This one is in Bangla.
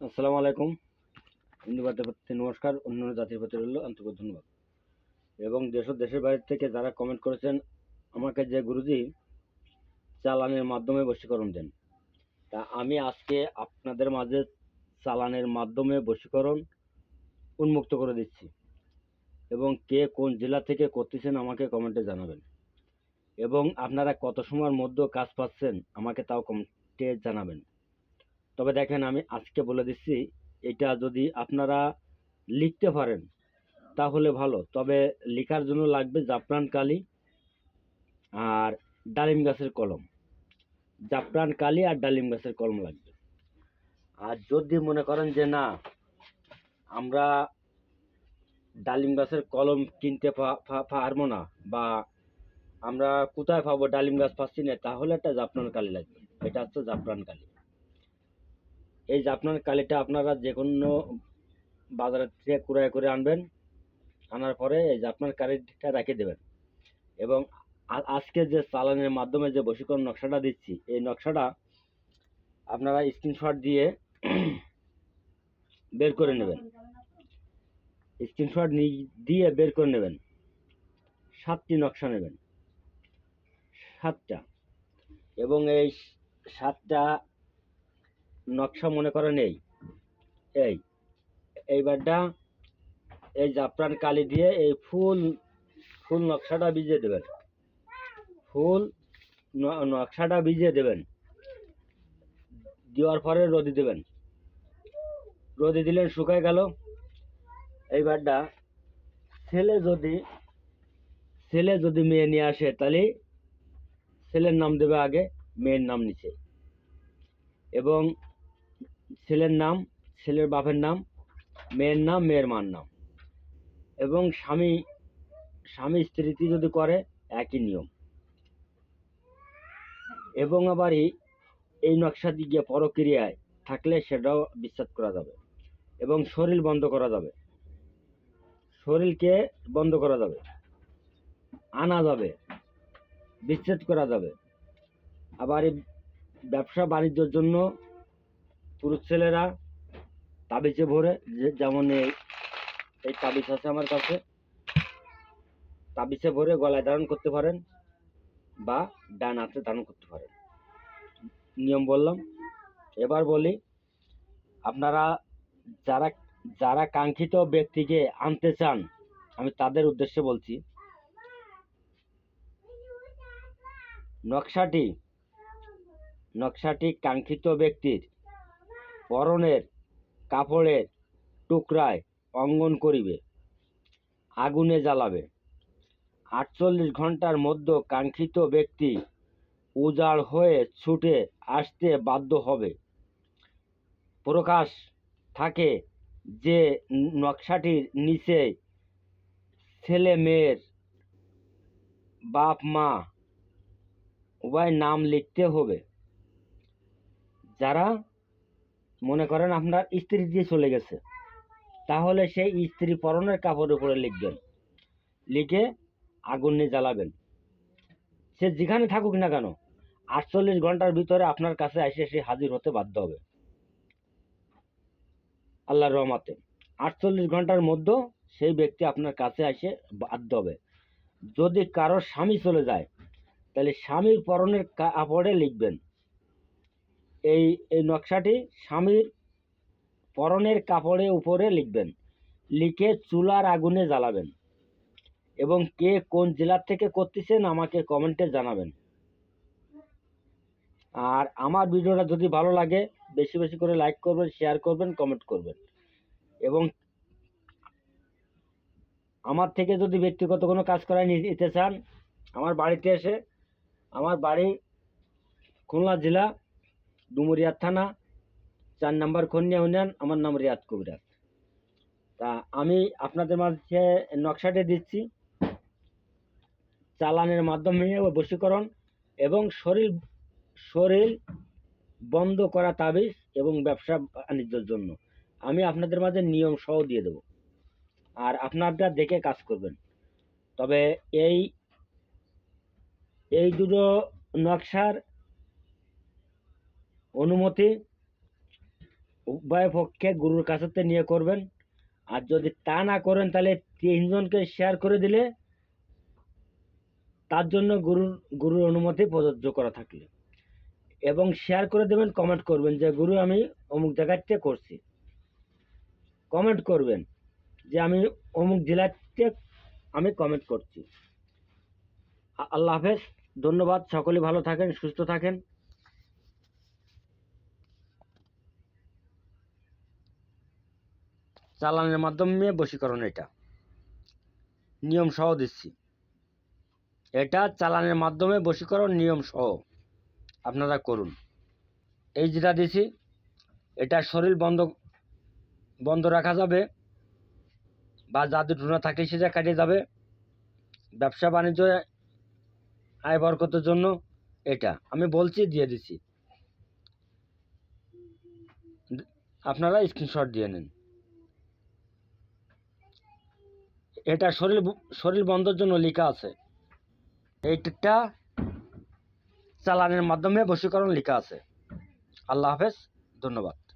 আসসালামু আলাইকুম। হিন্দু প্রতি নমস্কার অন্য জাতির প্রতি রইল আন্তরিক ধন্যবাদ। এবং দেশ ও দেশের বাইরে থেকে যারা কমেন্ট করেছেন, আমাকে যে গুরুজি চালানের মাধ্যমে বশীকরণ দেন। তা আমি আজকে আপনাদের মাঝে চালানের মাধ্যমে বশীকরণ উন্মুক্ত করে দিচ্ছি। এবং কে কোন জেলা থেকে করতেছেন আমাকে কমেন্টে জানাবেন। এবং আপনারা কত সময়ের মধ্যে কাজ পাচ্ছেন আমাকে তাও কমেন্টে জানাবেন। তবে দেখেন আমি আজকে বলে দিচ্ছি, এটা যদি আপনারা লিখতে পারেন, তাহলে ভালো। তবে লেখার জন্য লাগবে জাফরান কালি আর ডালিম গাছের কলম। জাফরান কালি আর ডালিম গাছের কলম লাগবে। আর যদি মনে করেন যে না, আমরা ডালিম গাছের কলম কিনতে পারব না বা আমরা কোথায় পাবো, ডালিম গাছ পাচ্ছি না, তাহলে একটা জাফরান কালি লাগবে। এটা হচ্ছে জাফরান কালি। এই জাফরান কালিটা আপনারা যে কোনো বাজারের থেকে কুড়ায় করে আনবেন, আনার পরে এই জাফরান কালিটা রেখে দেবেন। এবং আজকে যে চালানের মাধ্যমে যে বশীকরণ নকশাটা দিচ্ছি, এই নকশাটা আপনারা স্ক্রিনশট দিয়ে বের করে নেবেন। স্ক্রিনশট দিয়ে বের করে নেবেন। সাতটি নকশা নেবেন। সাতটা। এবং এই সাতটা নকশা মনে করেন এই এই, এইবারটা এই জাফরান কালি দিয়ে এই ফুল ফুল নকশাটা ভিজিয়ে দেবেন। ফুল নকশাটা ভিজিয়ে দেবেন। দেওয়ার পরে রোদে দেবেন। রোদে দিলেন শুকায় গেল। এইবারটা ছেলে যদি ছেলে যদি মেয়ে নিয়ে আসে তাহলে ছেলের নাম দেবে আগে, মেয়ের নাম নিচে। এবং ছেলের নাম, ছেলের বাপের নাম, মেয়ের নাম, মেয়ের মার নাম। এবং স্বামী স্বামী স্ত্রীটি যদি করে, একই নিয়ম। এবং আবার এই- নকশা দিকে পরক্রিয়ায় থাকলে সেটাও বিশ্বাস করা যাবে। এবং শরীর বন্ধ করা যাবে। শরীরকে বন্ধ করা যাবে। আনা যাবে। বিচ্ছেদ করা যাবে। আবার ব্যবসা বাণিজ্যের জন্য পুরুষ ছেলেরা তাবিজে ভরে যেমন এই এই তাবিজ আছে আমার কাছে, তাবিজে ভরে গলায় ধারণ করতে পারেন বা ডান হাতে ধারণ করতে পারেন। নিয়ম বললাম। এবার বলি, আপনারা যারা যারা কাঙ্ক্ষিত ব্যক্তিকে আনতে চান, আমি তাদের উদ্দেশ্যে বলছি, নকশাটি নকশাটি কাঙ্ক্ষিত ব্যক্তির পরনের কাপড়ের টুকরায় অঙ্গন করিবে, আগুনে জ্বালাবে। আটচল্লিশ ঘণ্টার মধ্যে কাঙ্ক্ষিত ব্যক্তি উজাড় হয়ে ছুটে আসতে বাধ্য হবে। প্রকাশ থাকে যে নকশাটির নিচে ছেলে মেয়ের বাপ মা উভয় নাম লিখতে হবে। যারা মনে করেন আপনার স্ত্রী দিয়ে চলে গেছে। তাহলে সেই স্ত্রী পরনের কাপড়ের উপরে লিখবেন। লিখে আগুন নিয়ে জ্বালাবেন। সে যেখানে থাকুক না কেন, আটচল্লিশ ঘণ্টার ভিতরে আপনার কাছে এসে সে হাজির হতে বাধ্য হবে। আল্লাহর রহমাতে। আটচল্লিশ ঘণ্টার মধ্যে সেই ব্যক্তি আপনার কাছে এসে বাধ্য হবে। যদি কারও স্বামী চলে যায়, তাহলে স্বামীর পরনের কাপড়ে লিখবেন এই এই নকশাটি স্বামীর পরনের কাপড়ে উপরে লিখবেন, লিখে চুলার আগুনে জ্বালাবেন। এবং কে কোন জেলার থেকে করতেছেন আমাকে কমেন্টে জানাবেন। আর আমার ভিডিওটা যদি ভালো লাগে, বেশি বেশি করে লাইক করবেন, শেয়ার করবেন, কমেন্ট করবেন। এবং আমার থেকে যদি ব্যক্তিগত কোনো কাজ করায় নিতে চান, আমার বাড়িতে এসে, আমার বাড়ি খুলনা জেলা ডুমুরিয়া থানা, চার নাম্বার খন্ডিয়া ইউনিয়ন, আমার নাম রিয়াদ কবিরাজ। তা আমি আপনাদের মাঝে নকশাটি দিচ্ছি। চালানের মাধ্যমে বশীকরণ এবং শরীর শরীর বন্ধ করা তাবিজ এবং ব্যবসা বাণিজ্যের জন্য। আমি আপনাদের মাঝে নিয়ম সহ দিয়ে দেবো। আর আপনারা দেখে কাজ করবেন। তবে এই এই দুটো নকশার অনুমতি উভয় পক্ষে গুরুর কাছে নিয়ে করবেন। আর যদি তা না করেন, তাহলে তিনজনকে শেয়ার করে দিলে তার জন্য গুরুর গুরুর অনুমতি প্রযোজ্য করা থাকলে। এবং শেয়ার করে দেবেন কমেন্ট করবেন যে, গুরু, আমি অমুক জায়গাতে করছি। কমেন্ট করবেন যে, আমি অমুক জেলাতে, আমি কমেন্ট করছি। আল্লাহ হাফেজ। ধন্যবাদ। সকলে ভালো থাকেন, সুস্থ থাকেন। চালানের মাধ্যমে বশীকরণ এটা। নিয়ম সহ দিচ্ছি। এটা চালানের মাধ্যমে বশীকরণ নিয়ম সহ। আপনারা করুন। এই যেটা দিছি, এটা শরীর বন্ধ বন্ধ রাখা যাবে বা জাদু টুনা থাকলে সেটা কাটিয়ে যাবে। ব্যবসা বাণিজ্য, আয় বরকতের জন্য এটা। আমি বলছি, দিয়ে দিছি। আপনারা স্ক্রিনশট দিয়ে নেন। এটা শরীর শরীর বন্ধের জন্য লেখা আছে। এইটা চালানের মাধ্যমে বশীকরণ লেখা আছে। আল্লাহ হাফেজ, ধন্যবাদ।